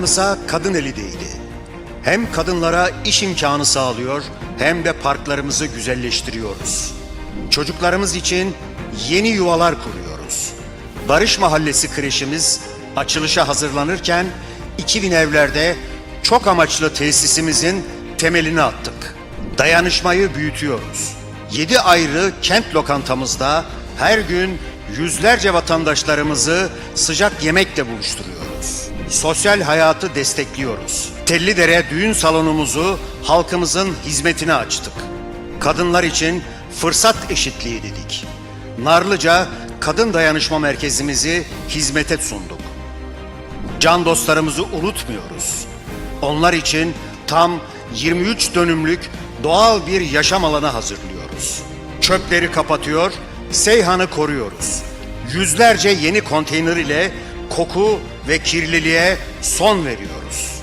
Parklarımıza kadın eli değdi. Hem kadınlara iş imkanı sağlıyor hem de parklarımızı güzelleştiriyoruz. Çocuklarımız için yeni yuvalar kuruyoruz. Barış Mahallesi kreşimiz açılışa hazırlanırken 2000 evlerde çok amaçlı tesisimizin temelini attık. Dayanışmayı büyütüyoruz. 7 ayrı kent lokantamızda her gün yüzlerce vatandaşlarımızı sıcak yemekle buluşturuyoruz. Sosyal hayatı destekliyoruz. Tellidere düğün salonumuzu halkımızın hizmetine açtık. Kadınlar için fırsat eşitliği dedik. Narlıca Kadın Dayanışma Merkezimizi hizmete sunduk. Can dostlarımızı unutmuyoruz. Onlar için tam 23 dönümlük doğal bir yaşam alanı hazırlıyoruz. Çöpleri kapatıyor, Seyhan'ı koruyoruz. Yüzlerce yeni konteyner ile koku ve kirliliğe son veriyoruz.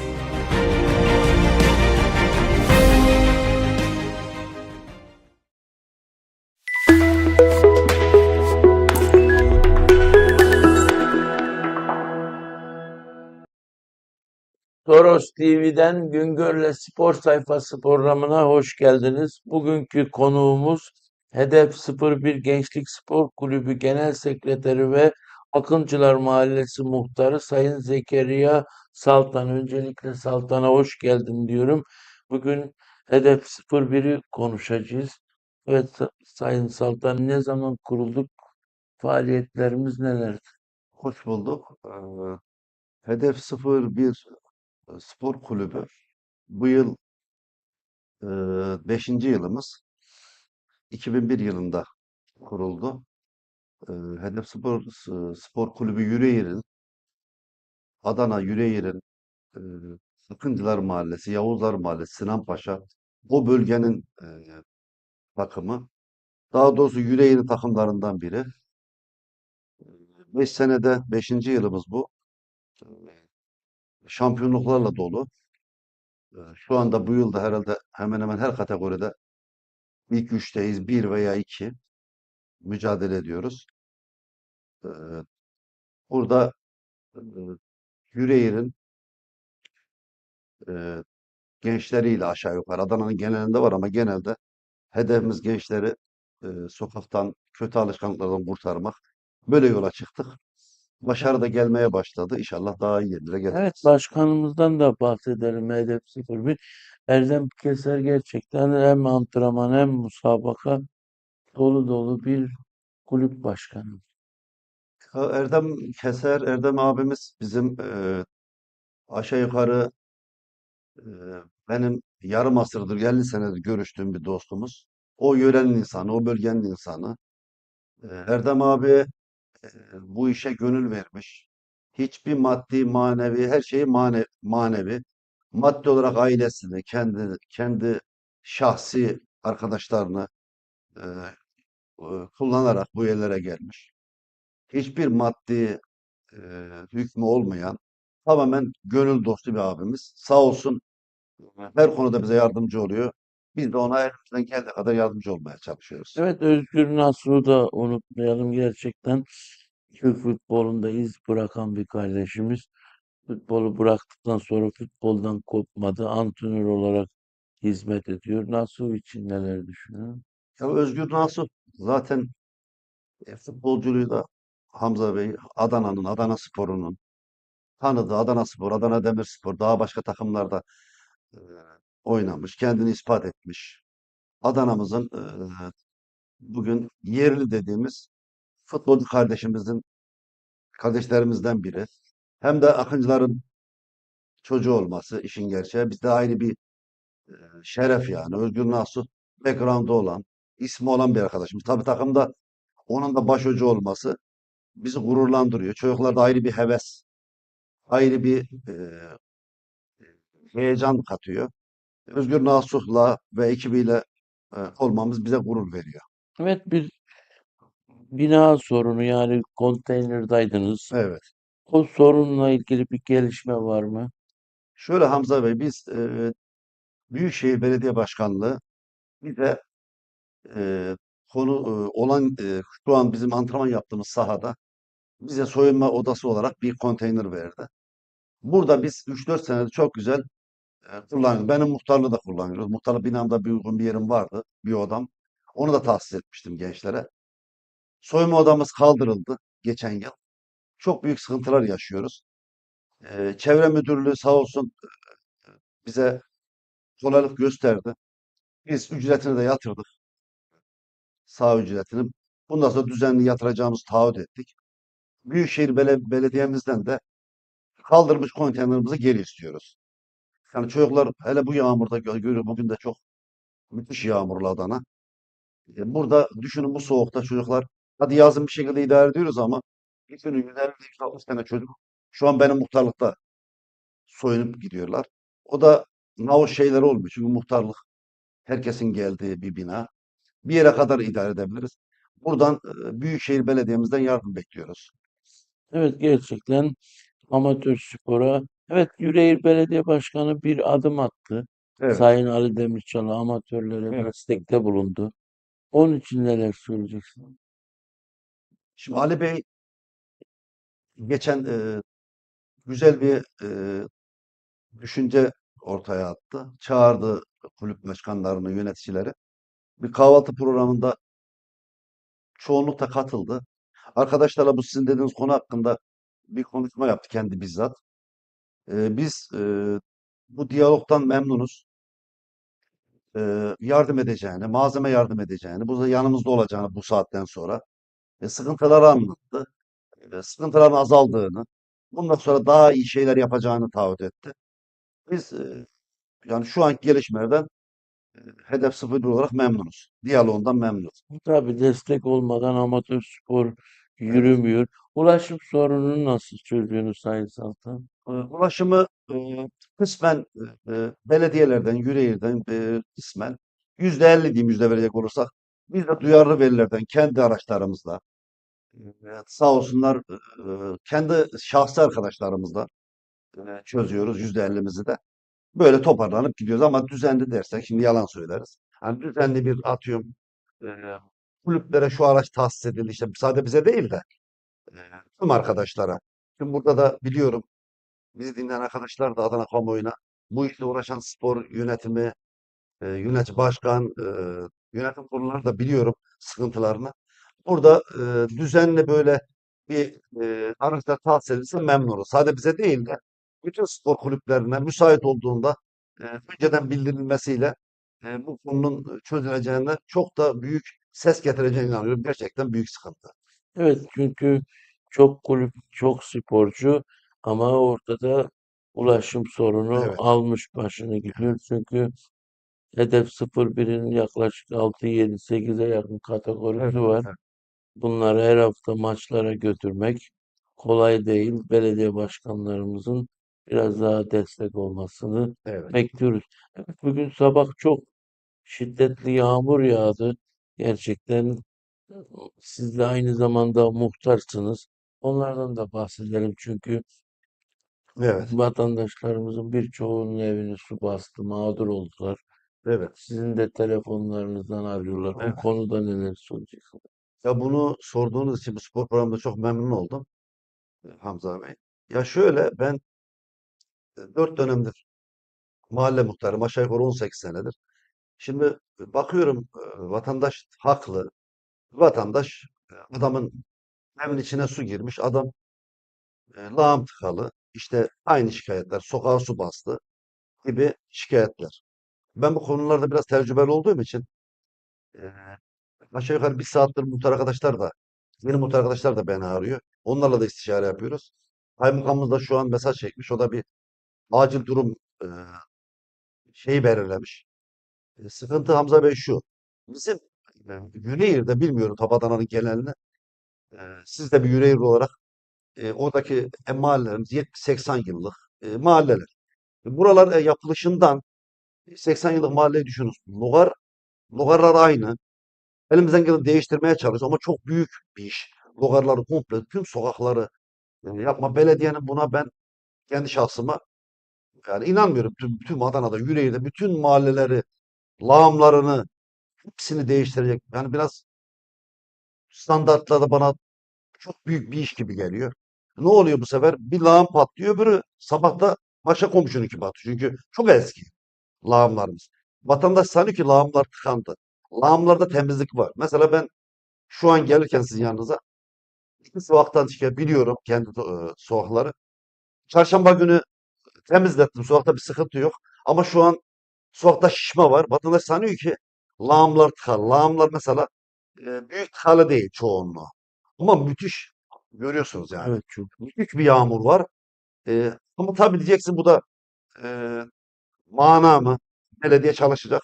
Toros TV'den Güngör'le Spor Sayfası programına hoş geldiniz. Bugünkü konuğumuz Hedef 01 Gençlik Spor Kulübü Genel Sekreteri ve Akıncılar Mahallesi Muhtarı Sayın Zekeriya Saltan. Öncelikle Saltan'a hoş geldin diyorum. Bugün Hedef 01'i konuşacağız. Evet Sa- Sayın Saltan ne zaman kurulduk? Faaliyetlerimiz neler? Hoş bulduk. Ee, Hedef 01 Spor Kulübü bu yıl 5. yılımız. 2001 yılında kuruldu. Hedef Spor Spor Kulübü Yüreğir'in Adana Yüreğir'in e, Mahallesi, Yavuzlar Mahallesi, Sinanpaşa o bölgenin e, takımı. Daha doğrusu Yüreğir'in takımlarından biri. 5 senede 5. yılımız bu. Şampiyonluklarla dolu. Şu anda bu yılda herhalde hemen hemen her kategoride ilk üçteyiz. Bir veya iki mücadele ediyoruz. Burada e, Yüreğir'in gençleriyle aşağı yukarı Adana'nın genelinde var ama genelde hedefimiz gençleri sokaktan, kötü alışkanlıklardan kurtarmak. Böyle yola çıktık. Başarı da gelmeye başladı. İnşallah daha iyi yerlere geliriz. Evet, başkanımızdan da bahsedelim Hedef 01. Erdem Keser gerçekten hem antrenman hem musabaka dolu dolu bir kulüp başkanı. Erdem Keser, Erdem abimiz bizim e, aşağı yukarı e, benim yarım asırdır, 50 senedir görüştüğüm bir dostumuz. O yörenin insanı, o bölgenin insanı. E, Erdem abi e, bu işe gönül vermiş. Hiçbir maddi, manevi, her şeyi mane, manevi. Maddi olarak ailesini, kendi kendi şahsi arkadaşlarını e, kullanarak bu yerlere gelmiş. Hiçbir maddi e, hükmü olmayan tamamen gönül dostu bir abimiz. Sağ olsun her konuda bize yardımcı oluyor. Biz de ona elimizden geldiği kadar yardımcı olmaya çalışıyoruz. Evet, Özgür Nasuh'u da unutmayalım. Gerçekten Türk futbolunda iz bırakan bir kardeşimiz. Futbolu bıraktıktan sonra futboldan kopmadı. Antrenör olarak hizmet ediyor. Nasuh için neler düşünüyorsun? Ya Özgür Nasuh zaten e, futbolculuğu da Hamza Bey Adana'nın, Adana Spor'unun tanıdığı Adana Spor, Adana Demirspor, daha başka takımlarda e, oynamış, kendini ispat etmiş. Adana'mızın e, bugün yerli dediğimiz futbolcu kardeşimizin kardeşlerimizden biri. Hem de Akıncıların çocuğu olması işin gerçeği. Bizde ayrı bir e, şeref yani. Özgür Nasuh background'u olan, ismi olan bir arkadaşımız. Tabii takımda onun da başhoca olması bizi gururlandırıyor. Çocuklarda ayrı bir heves, ayrı bir e, heyecan katıyor. Özgür Nasuh'la ve ekibiyle e, olmamız bize gurur veriyor. Evet bir bina sorunu yani konteynerdaydıınız. Evet. O sorunla ilgili bir gelişme var mı? Şöyle Hamza Bey, biz e, Büyükşehir Belediye Başkanlığı bize e, konu e, olan e, şu an bizim antrenman yaptığımız sahada bize soyunma odası olarak bir konteyner verdi. Burada biz 3-4 senedir çok güzel e, kullanıyoruz. Benim muhtarlığı da kullanıyoruz. Muhtarlık binamda bir uygun bir yerim vardı, bir odam. Onu da tahsis etmiştim gençlere. Soyunma odamız kaldırıldı geçen yıl. Çok büyük sıkıntılar yaşıyoruz. E, Çevre Müdürlüğü sağ olsun bize kolaylık gösterdi. Biz ücretini de yatırdık. Saha ücretini. Bundan sonra düzenli yatıracağımız taahhüt ettik. Büyükşehir Bele- Belediye'mizden de kaldırmış konteynerimizi geri istiyoruz. Yani çocuklar hele bu yağmurda gö- görüyorum bugün de çok müthiş yağmurlu Adana. E, Burada düşünün bu soğukta çocuklar hadi yazın bir şekilde idare ediyoruz ama bütün 150-160 tane çocuk şu an benim muhtarlıkta soyunup gidiyorlar. O da nao şeyler olmuyor. Çünkü muhtarlık herkesin geldiği bir bina. Bir yere kadar idare edebiliriz. Buradan Büyükşehir Belediye'mizden yardım bekliyoruz. Evet gerçekten amatör spora. Evet Yüreğir Belediye Başkanı bir adım attı. Evet. Sayın Ali Demirçal'a amatörlere Evet. destekte bulundu. Onun için neler söyleyeceksin? Şimdi Ali Bey geçen e, güzel bir e, düşünce ortaya attı. Çağırdı kulüp başkanlarını, yöneticileri. Bir kahvaltı programında çoğunlukta katıldı. Arkadaşlarla bu sizin dediğiniz konu hakkında bir konuşma yaptı kendi bizzat. E, biz e, bu diyalogtan memnunuz. E, yardım edeceğini, malzeme yardım edeceğini, bu da yanımızda olacağını bu saatten sonra e, sıkıntıları anlattı. E, sıkıntıların azaldığını, bundan sonra daha iyi şeyler yapacağını taahhüt etti. Biz e, yani şu anki gelişmelerden hedef sıfır olarak memnunuz. Diyaloğundan memnunuz. Tabii destek olmadan amatör spor yürümüyor. Ulaşım sorununu nasıl çözüyorsunuz Sayın Saltan? E, Ulaşımı e, kısmen e, e, belediyelerden, Yüreğir'den e, kısmen yüzde elli diyeyim yüzde verecek olursak biz de duyarlı velilerden kendi araçlarımızla e, sağ olsunlar e, kendi şahsi arkadaşlarımızla e, çözüyoruz yüzde ellimizi de. Böyle toparlanıp gidiyoruz ama düzenli dersek şimdi yalan söyleriz. Hani düzenli bir atıyorum e, kulüplere şu araç tahsis edildi işte sadece bize değil de e, tüm arkadaşlara. Şimdi burada da biliyorum bizi dinleyen arkadaşlar da Adana kamuoyuna bu işle uğraşan spor yönetimi, e, yönetici başkan, e, yönetim kurulları da biliyorum sıkıntılarını. Burada e, düzenli böyle bir e, araçlar tahsis edilse memnun oluruz. Sadece bize değil de bütün spor kulüplerine müsait olduğunda e, önceden bildirilmesiyle e, bu konunun çözüleceğine çok da büyük ses getireceğine inanıyorum. Gerçekten büyük sıkıntı. Evet çünkü çok kulüp, çok sporcu ama ortada ulaşım sorunu Evet. almış başını gidiyor. Çünkü Hedef 01'in yaklaşık 6, 7, 8'e yakın kategorisi var. evet. Bunları her hafta maçlara götürmek kolay değil. Belediye başkanlarımızın biraz daha destek olmasını Evet. bekliyoruz. Evet, bugün sabah çok şiddetli yağmur yağdı. Gerçekten siz de aynı zamanda muhtarsınız. Onlardan da bahsedelim çünkü Evet. vatandaşlarımızın birçoğunun evini su bastı, mağdur oldular. Evet. Sizin de telefonlarınızdan arıyorlar. O Evet. konuda neler söyleyeceksiniz? Ya bunu sorduğunuz için bu spor programında çok memnun oldum e, Hamza Bey. Ya şöyle ben 4 dönemdir mahalle muhtarıyım aşağı yukarı 18 senedir. Şimdi e, bakıyorum e, vatandaş haklı. Vatandaş e, adamın evin içine su girmiş. Adam e, lağım tıkalı. İşte aynı şikayetler. Sokağa su bastı gibi şikayetler. Ben bu konularda biraz tecrübeli olduğum için e, aşağı yukarı bir saattir muhtar arkadaşlar da benim muhtar arkadaşlar da beni arıyor. Onlarla da istişare yapıyoruz. Kaymakamımız da şu an mesaj çekmiş. O da bir acil durum e, şeyi belirlemiş. E, sıkıntı Hamza Bey şu. Bizim e, Yüreğir'de bilmiyorum Tabadana'nın genelini. E, siz de bir Yüreğir olarak e, oradaki e, mahallelerimiz 70-80 yıllık e, mahalleler. E, buralar e, yapılışından 80 yıllık mahalleyi düşünün. Logar, logarlar aynı. Elimizden geleni değiştirmeye çalışıyoruz ama çok büyük bir iş. Logarları komple, tüm sokakları e, yapma. Belediyenin buna ben kendi şahsıma yani inanmıyorum. Tüm, tüm Adana'da, Yüreğir'de bütün mahalleleri, lağımlarını hepsini değiştirecek. Yani biraz standartlarda bana çok büyük bir iş gibi geliyor. Ne oluyor bu sefer? Bir lağım patlıyor, öbürü sabah da başka komşununki patlıyor. Çünkü çok eski lağımlarımız. Vatandaş sanıyor ki lağımlar tıkandı. Lağımlarda temizlik var. Mesela ben şu an gelirken sizin yanınıza sokaktan çıkıyor. Biliyorum kendi e, sokakları. Çarşamba günü temizlettim. Sokakta bir sıkıntı yok. Ama şu an sokakta şişme var. Vatandaş sanıyor ki lağımlar tıkalı. Lağımlar mesela e, büyük tıkalı değil çoğunluğu. Ama müthiş görüyorsunuz yani. Evet çok. Müthiş bir yağmur var. E, ama tabii diyeceksin bu da e, mana mı? Belediye çalışacak.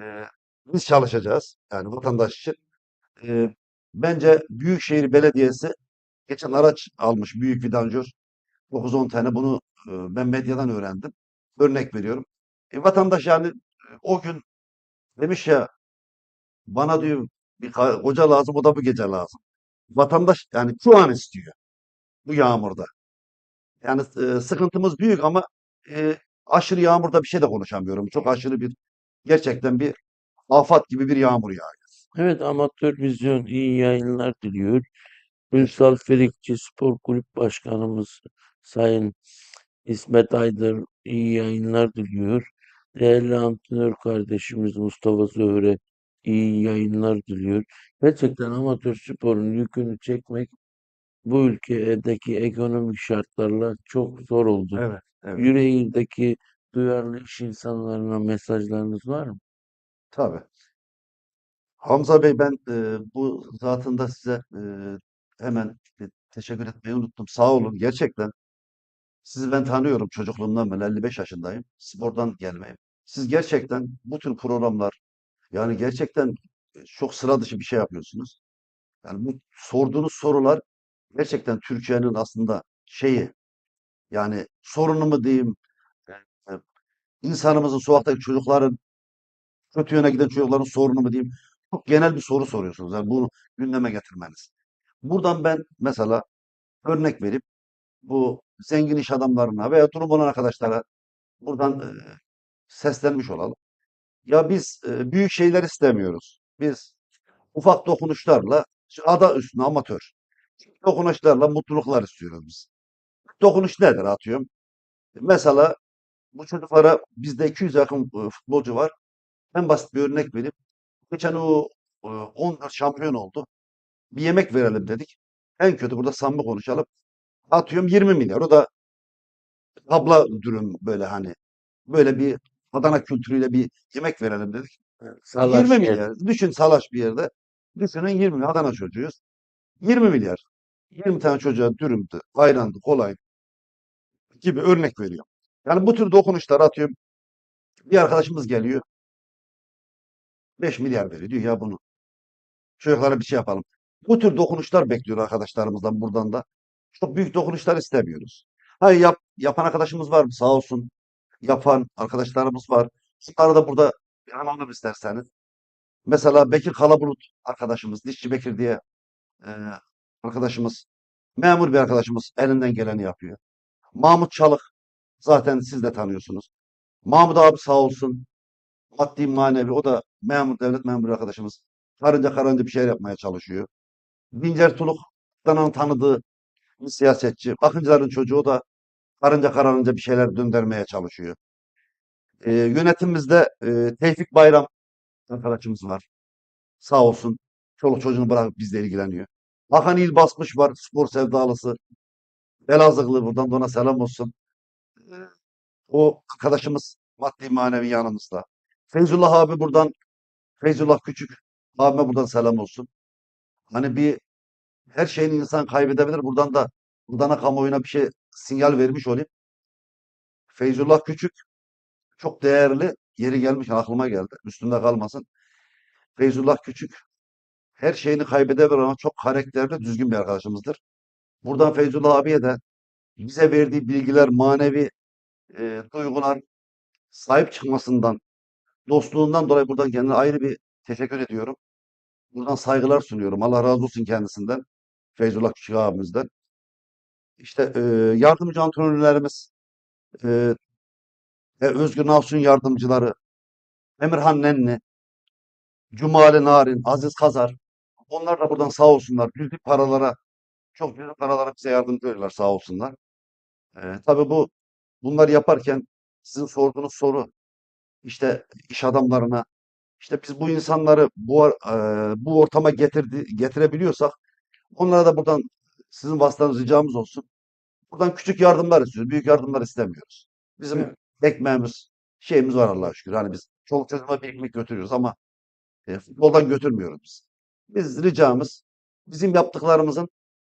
E, biz çalışacağız. Yani vatandaş için. E, bence Büyükşehir Belediyesi geçen araç almış büyük vidanjör. 9-10 tane bunu ben medyadan öğrendim. Örnek veriyorum. E, vatandaş yani e, o gün demiş ya bana diyor bir koca lazım o da bu gece lazım. Vatandaş yani şu an istiyor bu yağmurda. Yani e, sıkıntımız büyük ama e, aşırı yağmurda bir şey de konuşamıyorum. Çok aşırı bir gerçekten bir afat gibi bir yağmur yağıyor. Evet Amatör Vizyon iyi yayınlar diliyor. Ünsal Ferikçi Spor Kulüp Başkanımız Sayın İsmet Aydın iyi yayınlar diliyor. Değerli antrenör kardeşimiz Mustafa Zöhre iyi yayınlar diliyor. Gerçekten amatör sporun yükünü çekmek bu ülkedeki ekonomik şartlarla çok zor oldu. Evet, evet. Yüreğirdeki duyarlı iş insanlarına mesajlarınız var mı? Tabii. Hamza Bey ben e, bu zatında size e, hemen teşekkür etmeyi unuttum. Sağ olun. Gerçekten sizi ben tanıyorum çocukluğumdan beri 55 yaşındayım. Spordan gelmeyim. Siz gerçekten bu tür programlar yani gerçekten e, çok sıra dışı bir şey yapıyorsunuz. Yani bu sorduğunuz sorular gerçekten Türkiye'nin aslında şeyi yani sorunu mu diyeyim e, insanımızın sokaktaki çocukların kötü yöne giden çocukların sorunu mu diyeyim çok genel bir soru soruyorsunuz. Yani bunu gündeme getirmeniz. Buradan ben mesela örnek verip bu zengin iş adamlarına veya durum olan arkadaşlara buradan seslenmiş olalım. Ya biz büyük şeyler istemiyoruz. Biz ufak dokunuşlarla ada üstüne amatör dokunuşlarla mutluluklar istiyoruz biz. Dokunuş nedir atıyorum? Mesela bu çocuklara bizde 200 yakın futbolcu var. En basit bir örnek verip geçen o e, 14 şampiyon oldu. Bir yemek verelim dedik. En kötü burada samimi konuşalım. Atıyorum 20 milyar. O da abla dürüm böyle hani. Böyle bir Adana kültürüyle bir yemek verelim dedik. Salaş 20 yer. milyar. Düşün salaş bir yerde. Düşünün 20 milyar. Adana çocuğuyuz. 20 milyar. 20 tane çocuğa dürümdü, ayrandı, kolaydı gibi örnek veriyor. Yani bu tür dokunuşlar atıyorum. Bir arkadaşımız geliyor. 5 milyar veriyor. Diyor ya bunu. Çocuklara bir şey yapalım. Bu tür dokunuşlar bekliyor arkadaşlarımızdan buradan da. Çok büyük dokunuşlar istemiyoruz. Hayır yap, yapan arkadaşımız var mı? Sağ olsun. Yapan arkadaşlarımız var. Bunları da burada analım isterseniz. Mesela Bekir Kalabulut arkadaşımız, Dişçi Bekir diye e, arkadaşımız, memur bir arkadaşımız elinden geleni yapıyor. Mahmut Çalık zaten siz de tanıyorsunuz. Mahmut abi sağ olsun. Maddi manevi o da memur devlet memuru arkadaşımız. Karınca karınca bir şeyler yapmaya çalışıyor. Dincer Tuluk tanıdığı bir siyasetçi. Bakıcıların çocuğu da karınca kararınca bir şeyler döndürmeye çalışıyor. Ee, yönetimimizde e, Tevfik Bayram arkadaşımız var. Sağ olsun. Çoluk çocuğunu bırakıp bizle ilgileniyor. Hakan İl Basmış var. Spor sevdalısı. Elazığlı buradan da ona selam olsun. Ee, O arkadaşımız maddi manevi yanımızda. Feyzullah abi buradan Feyzullah Küçük abime buradan selam olsun. Hani bir her şeyini insan kaybedebilir. Buradan da buradan kamuoyuna bir şey sinyal vermiş olayım. Feyzullah Küçük çok değerli. Yeri gelmiş aklıma geldi. Üstünde kalmasın. Feyzullah Küçük her şeyini kaybedebilir ama çok karakterli, düzgün bir arkadaşımızdır. Buradan Feyzullah abiye de bize verdiği bilgiler, manevi e, duygular, sahip çıkmasından, dostluğundan dolayı buradan kendine ayrı bir teşekkür ediyorum. Buradan saygılar sunuyorum. Allah razı olsun kendisinden. Feyzullah Küçük abimizden. İşte e, yardımcı antrenörlerimiz, e, ve Özgür Navsun yardımcıları, Emirhan Nenni, Cumali Narin, Aziz Kazar. Onlar da buradan sağ olsunlar. Cüzi paralara, çok cüzi paralara bize yardımcı oluyorlar sağ olsunlar. E, tabii bu bunları yaparken sizin sorduğunuz soru işte iş adamlarına işte biz bu insanları bu e, bu ortama getirdi getirebiliyorsak onlara da buradan sizin vasıtanız ricamız olsun. Buradan küçük yardımlar istiyoruz. Büyük yardımlar istemiyoruz. Bizim Evet. ekmeğimiz, şeyimiz var Allah'a şükür. Hani biz çoluk çocuğuma bir ekmek götürüyoruz ama e, futboldan götürmüyoruz biz. Biz ricamız bizim yaptıklarımızın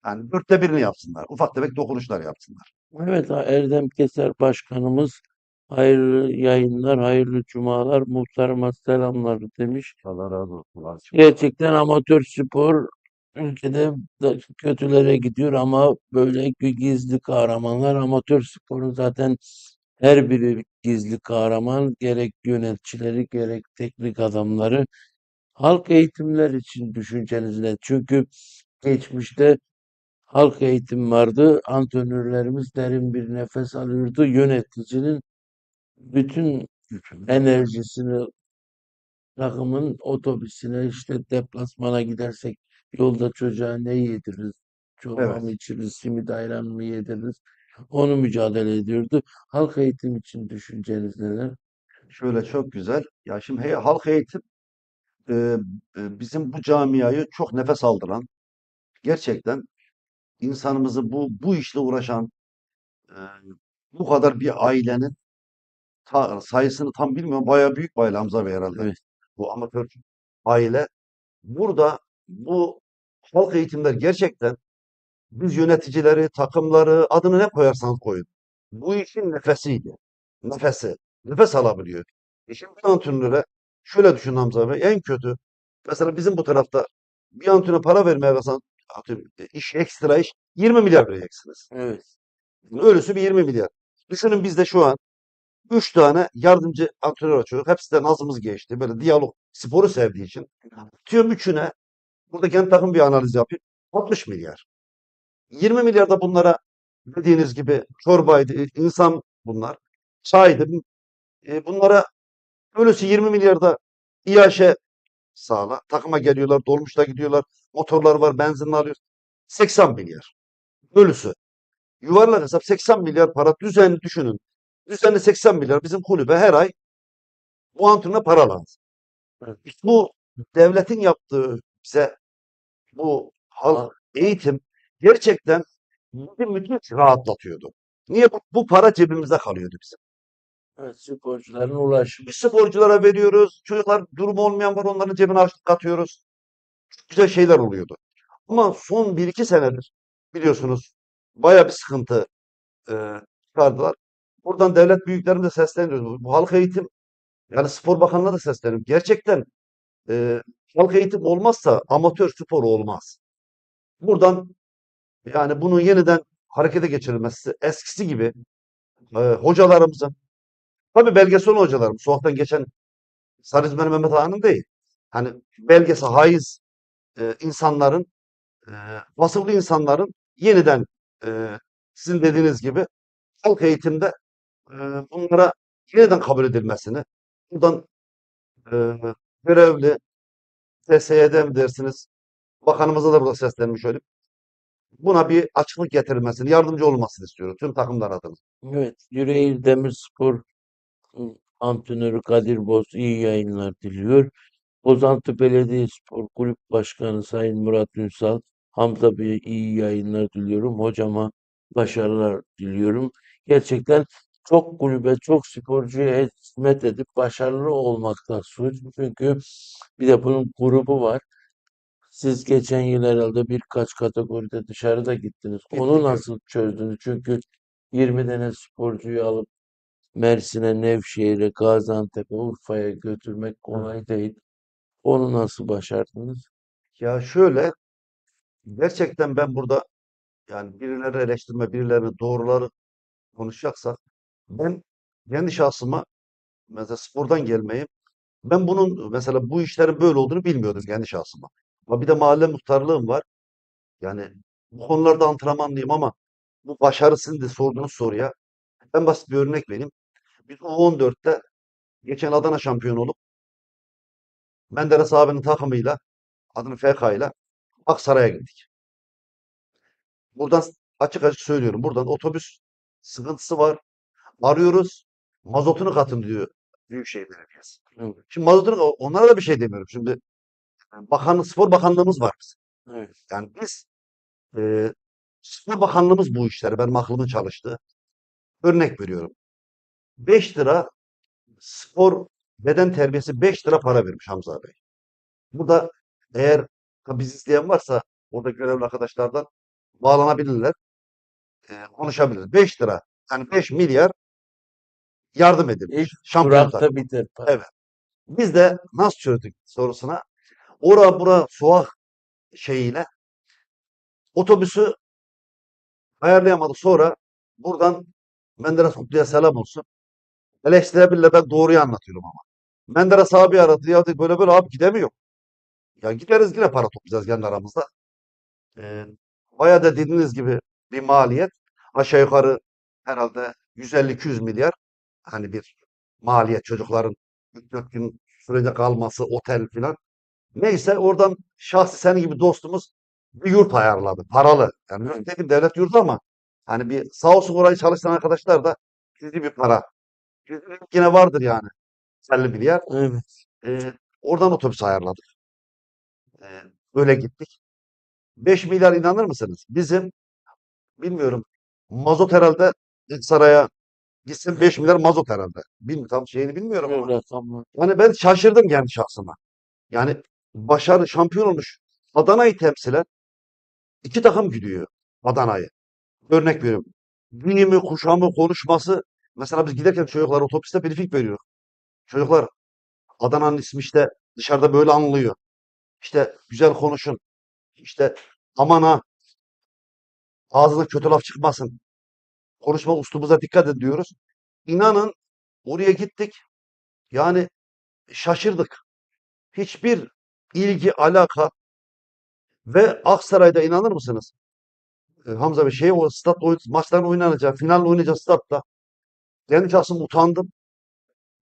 yani dörtte birini yapsınlar. Ufak tefek dokunuşlar yapsınlar. Evet, Erdem Keser Başkanımız hayırlı yayınlar, hayırlı cumalar, muhtarıma selamlar demiş. Allah razı olsun. Gerçekten amatör spor ülkede da kötülere gidiyor ama böyle gizli kahramanlar amatör sporun zaten her biri gizli kahraman gerek yöneticileri gerek teknik adamları halk eğitimler için düşünceniz ne? Çünkü geçmişte halk eğitim vardı. Antrenörlerimiz derin bir nefes alıyordu. Yöneticinin bütün enerjisini takımın otobüsüne işte deplasmana gidersek yolda çocuğa ne yediririz? Çorba Evet. mı içiriz, simit ayran mı yediririz? Onu mücadele ediyordu. Halk eğitim için düşünceniz neler? Şöyle çok güzel. Ya şimdi he- halk eğitim e, e, bizim bu camiayı çok nefes aldıran, gerçekten insanımızı bu bu işle uğraşan e, bu kadar bir ailenin ta- sayısını tam bilmiyorum. Bayağı büyük bir aile Hamza Bey herhalde. Evet. Bu amatör aile. Burada bu halk eğitimler gerçekten biz yöneticileri, takımları adını ne koyarsanız koyun. Bu işin nefesiydi. Nefesi. Nefes alabiliyor. E şimdi bir antrenöre şöyle düşün Hamza Bey. En kötü mesela bizim bu tarafta bir antrenöre para vermeye atıyorum, e, iş ekstra iş 20 milyar vereceksiniz. Evet. Öylesi bir 20 milyar. Düşünün bizde şu an 3 tane yardımcı antrenör açıyoruz. Hepsi de nazımız geçti. Böyle diyalog sporu sevdiği için. Tüm üçüne burada kendi takım bir analiz yapayım. 60 milyar. 20 milyar da bunlara dediğiniz gibi çorbaydı, insan bunlar. Çaydı. E, bunlara öylesi 20 milyar da İAŞ'e sağla. Takıma geliyorlar, dolmuşla gidiyorlar. Motorlar var, benzinle alıyor. 80 milyar. Ölüsü. Yuvarlak hesap 80 milyar para düzenli düşünün. Düzenli 80 milyar bizim kulübe her ay bu antrenöre para lazım. Evet. Bu devletin yaptığı bize bu halk eğitim gerçekten bizi müthiş rahatlatıyordu. Niye? Bu, bu para cebimizde kalıyordu bizim. Evet, sporcuların ulaşımı. Biz sporculara veriyoruz. Çocuklar durumu olmayan var onların cebine harçlık katıyoruz. Çok güzel şeyler oluyordu. Ama son 1-2 senedir biliyorsunuz baya bir sıkıntı e, çıkardılar. Buradan devlet büyüklerimize sesleniyoruz. Bu, bu halk eğitim yani spor bakanına da sesleniyorum. Gerçekten e, halk eğitim olmazsa amatör spor olmaz. Buradan yani bunun yeniden harekete geçirilmesi eskisi gibi e, hocalarımızın tabii belgesel hocalarımız sokaktan geçen Sarızmen Mehmet Ağa'nın değil. Hani belgesi haiz e, insanların e, vasıflı insanların yeniden e, sizin dediğiniz gibi halk eğitimde e, bunlara yeniden kabul edilmesini buradan e, görevli TSYD mi dersiniz bakanımıza da burada seslenmiş olayım. Buna bir açıklık getirilmesini, yardımcı olmasını istiyoruz tüm takımlar adına. Evet, Yüreğir Demirspor antrenörü Kadir Boz iyi yayınlar diliyor. Bozantı Belediyespor Kulüp Başkanı Sayın Murat Ünsal, Hamza Bey'e iyi yayınlar diliyorum. Hocama başarılar diliyorum. Gerçekten çok kulübe, çok sporcuya hizmet edip başarılı olmakta suç. Çünkü bir de bunun grubu var. Siz geçen yıl herhalde birkaç kategoride dışarıda gittiniz. Onu nasıl çözdünüz? Çünkü 20 tane sporcuyu alıp Mersin'e, Nevşehir'e, Gaziantep'e, Urfa'ya götürmek kolay değil. Onu nasıl başardınız? Ya şöyle gerçekten ben burada yani birileri eleştirme, birilerini doğruları konuşacaksak ben kendi şahsıma mesela spordan gelmeyim. Ben bunun mesela bu işlerin böyle olduğunu bilmiyordum kendi şahsıma. Ha bir de mahalle muhtarlığım var. Yani bu konularda antrenmanlıyım ama bu başarısını da sorduğunuz soruya en basit bir örnek vereyim. Biz U14'te geçen Adana şampiyonu olup Menderes abinin takımıyla adını FK ile Aksaray'a gittik. Buradan açık açık söylüyorum. Buradan otobüs sıkıntısı var. Arıyoruz. Mazotunu katın diyor Büyükşehir Belediyesi. Evet. Şimdi mazotunu onlara da bir şey demiyorum. Şimdi Bakanlık, Spor Bakanlığımız var bizim. Evet. Yani biz e, Spor Bakanlığımız bu işleri benim aklımın çalıştığı. Örnek veriyorum. 5 lira spor beden terbiyesi 5 lira para vermiş Hamza Bey. Bu da eğer biz izleyen varsa orada görevli arkadaşlardan bağlanabilirler. E, konuşabiliriz. 5 lira yani 5 milyar yardım edilmiş. İlk Şampiyonlar. Para. Evet. Biz de nasıl çözdük sorusuna ora bura soğuk şeyiyle otobüsü ayarlayamadık. Sonra buradan Menderes Mutlu'ya selam olsun. Eleştirebilirle ben doğruyu anlatıyorum ama. Menderes abi aradı. Ya dedi, böyle böyle abi gidemiyor. Ya gideriz yine para toplayacağız kendi aramızda. Ee, bayağı da dediğiniz gibi bir maliyet. Aşağı yukarı herhalde 150-200 milyar hani bir maliyet çocukların 3-4 gün sürece kalması, otel filan. Neyse oradan şahsi senin gibi dostumuz bir yurt ayarladı. Paralı. Yani yurt dedim devlet yurdu ama hani bir sağ olsun orayı çalışan arkadaşlar da cüzi bir para. Cüzi yine vardır yani. 50 milyar. Evet. Ee, oradan otobüs ayarladık. Ee, öyle gittik. 5 milyar inanır mısınız? Bizim bilmiyorum mazot herhalde saraya gitsin 5 milyar mazot herhalde. Bilmiyorum tam şeyini bilmiyorum ama. Öyle rakamlar. Yani ben şaşırdım kendi şahsıma. Yani başarı şampiyon olmuş Adana'yı temsilen iki takım gidiyor Adana'yı. Örnek veriyorum. Giyimi, kuşamı, konuşması. Mesela biz giderken çocuklar otobüste briefing veriyor. Çocuklar Adana'nın ismi işte dışarıda böyle anılıyor. İşte güzel konuşun. İşte aman ha ağzına kötü laf çıkmasın. Konuşma üslubumuza dikkat edin diyoruz. İnanın oraya gittik. Yani şaşırdık. Hiçbir ilgi, alaka ve Aksaray'da inanır mısınız? E, Hamza Bey şey o stat oyn maçların oynanacağı, final oynayacak statta. Kendi şahsım utandım.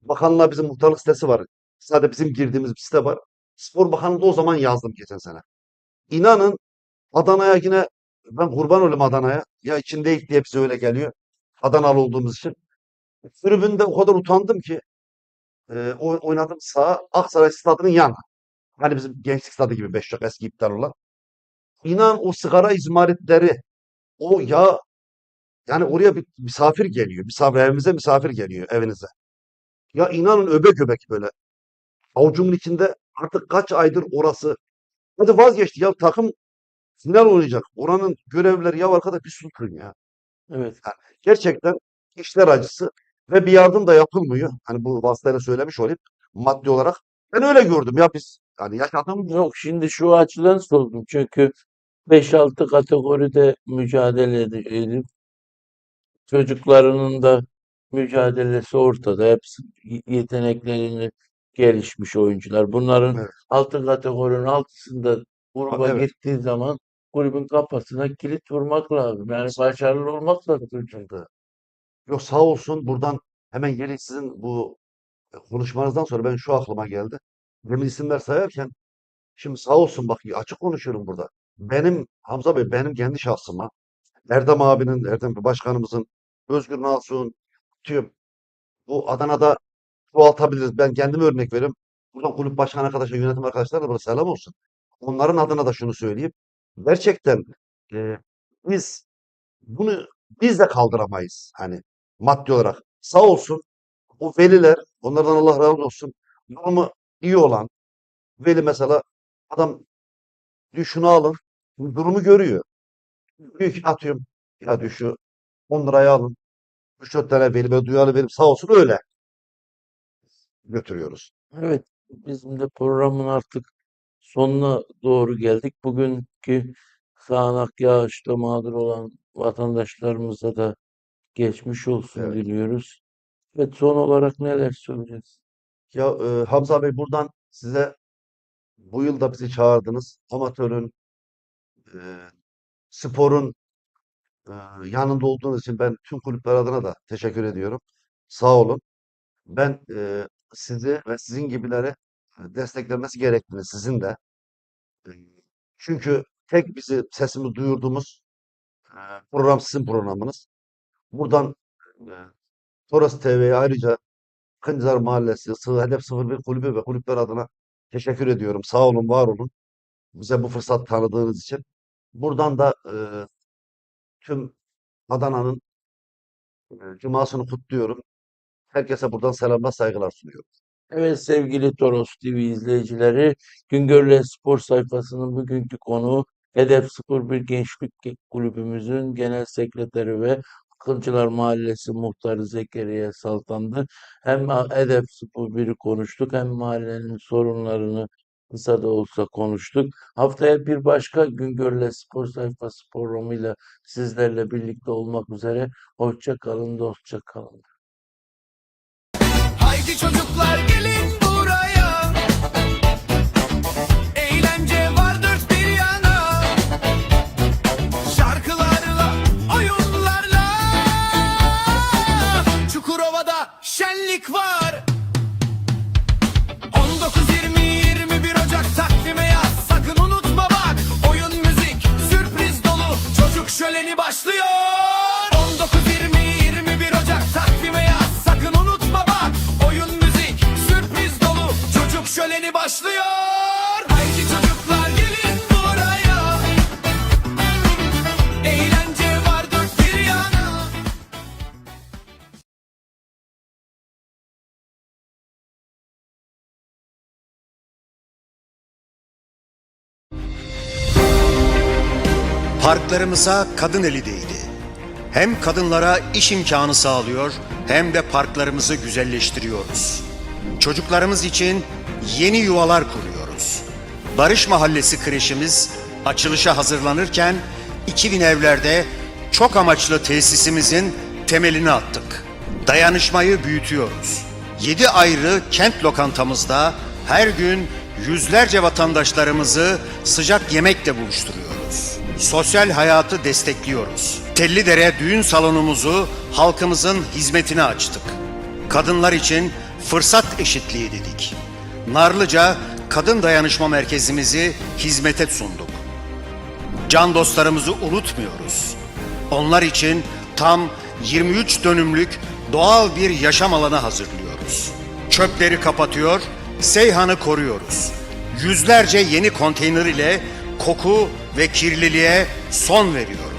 Bakanlığa bizim muhtarlık sitesi var. Sadece bizim girdiğimiz bir site var. Spor Bakanlığı'nda o zaman yazdım geçen sene. İnanın Adana'ya yine ben kurban olayım Adana'ya. Ya içindeyik diye bize öyle geliyor. Adanalı olduğumuz için. Tribünde o kadar utandım ki e, o oynadığım saha Aksaray stadının yanı. Hani bizim gençlik stadı gibi beş çok eski iptal olan. İnan o sigara izmaritleri, o ya yani oraya bir misafir geliyor. Misafir evimize misafir geliyor evinize. Ya inanın öbek öbek böyle. Avucumun içinde artık kaç aydır orası. Hadi vazgeçti ya takım final oynayacak. Oranın görevlileri ya arkadaş bir sultun ya. Evet. Gerçekten işler acısı ve bir yardım da yapılmıyor. Hani bu vasıtayla söylemiş olayım maddi olarak. Ben öyle gördüm ya biz. Yani yaşadığım Yok şimdi şu açıdan sordum. Çünkü 5-6 kategoride mücadele ed- edip çocuklarının da mücadelesi ortada. Hepsi yeteneklerini gelişmiş oyuncular. Bunların Evet. 6 kategorinin altısında gruba evet. gittiği zaman kulübün kapısına kilit vurmak lazım. Yani başarılı olmak lazım. Sıkıntı. Yok sağ olsun buradan hemen gelin sizin bu e, konuşmanızdan sonra ben şu aklıma geldi. Demin isimler sayarken şimdi sağ olsun bak açık konuşuyorum burada. Benim Hamza Bey benim kendi şahsıma Erdem abinin, Erdem başkanımızın, Özgür Nasuh'un tüm bu Adana'da çoğaltabiliriz. Ben kendime örnek veriyorum. Buradan kulüp başkan arkadaşlar, yönetim arkadaşlarına burada selam olsun. Onların adına da şunu söyleyeyim. Gerçekten e, biz bunu biz de kaldıramayız. Hani maddi olarak. Sağ olsun o veliler, onlardan Allah razı olsun. Durumu iyi olan veli mesela adam diyor şunu. Durumu görüyor. Diyor ki atıyorum ya diyor şu 10 liraya alın. 3-4 tane veli böyle duyarlı verim sağ olsun öyle götürüyoruz. Evet, bizim de programın artık sonuna doğru geldik. Bugünkü sağanak yağışta mağdur olan vatandaşlarımıza da geçmiş olsun Evet. diliyoruz. Ve son olarak neler söyleyeceğiz? Ya e, Hamza Bey buradan size bu yıl da bizi çağırdınız. Amatörün, e, sporun e, yanında olduğunuz için ben tüm kulüpler adına da teşekkür ediyorum. Sağ olun. Ben e, sizi ve sizin gibileri e, desteklemesi gerektiğini sizin de. Çünkü tek bizi sesimizi duyurduğumuz program sizin programınız. Buradan Toros TV'ye ayrıca Kıncar Mahallesi, Hedef 01 Kulübü ve kulüpler adına teşekkür ediyorum. Sağ olun, var olun. Bize bu fırsat tanıdığınız için. Buradan da e, tüm Adana'nın e, cumasını kutluyorum. Herkese buradan selamlar, saygılar sunuyorum. Evet sevgili Toros TV izleyicileri, Güngör'le Spor sayfasının bugünkü konuğu Hedef 01 Gençlik Kulübümüzün Genel Sekreteri ve Akıncılar Mahallesi Muhtarı Zekeriya Saltan'dı. Hem Hedef 01'i konuştuk hem mahallenin sorunlarını kısa da olsa konuştuk. Haftaya bir başka Güngör'le Spor sayfası programıyla sizlerle birlikte olmak üzere. Hoşça kalın, dostça kalın. Haydi çocuklar gelin Parklarımıza kadın eli değdi. Hem kadınlara iş imkanı sağlıyor hem de parklarımızı güzelleştiriyoruz. Çocuklarımız için yeni yuvalar kuruyoruz. Barış Mahallesi kreşimiz açılışa hazırlanırken 2000 evlerde çok amaçlı tesisimizin temelini attık. Dayanışmayı büyütüyoruz. 7 ayrı kent lokantamızda her gün yüzlerce vatandaşlarımızı sıcak yemekle buluşturuyoruz. Sosyal hayatı destekliyoruz. Tellidere düğün salonumuzu halkımızın hizmetine açtık. Kadınlar için fırsat eşitliği dedik. Narlıca Kadın Dayanışma Merkezimizi hizmete sunduk. Can dostlarımızı unutmuyoruz. Onlar için tam 23 dönümlük doğal bir yaşam alanı hazırlıyoruz. Çöpleri kapatıyor, Seyhan'ı koruyoruz. Yüzlerce yeni konteyner ile koku ve kirliliğe son veriyoruz.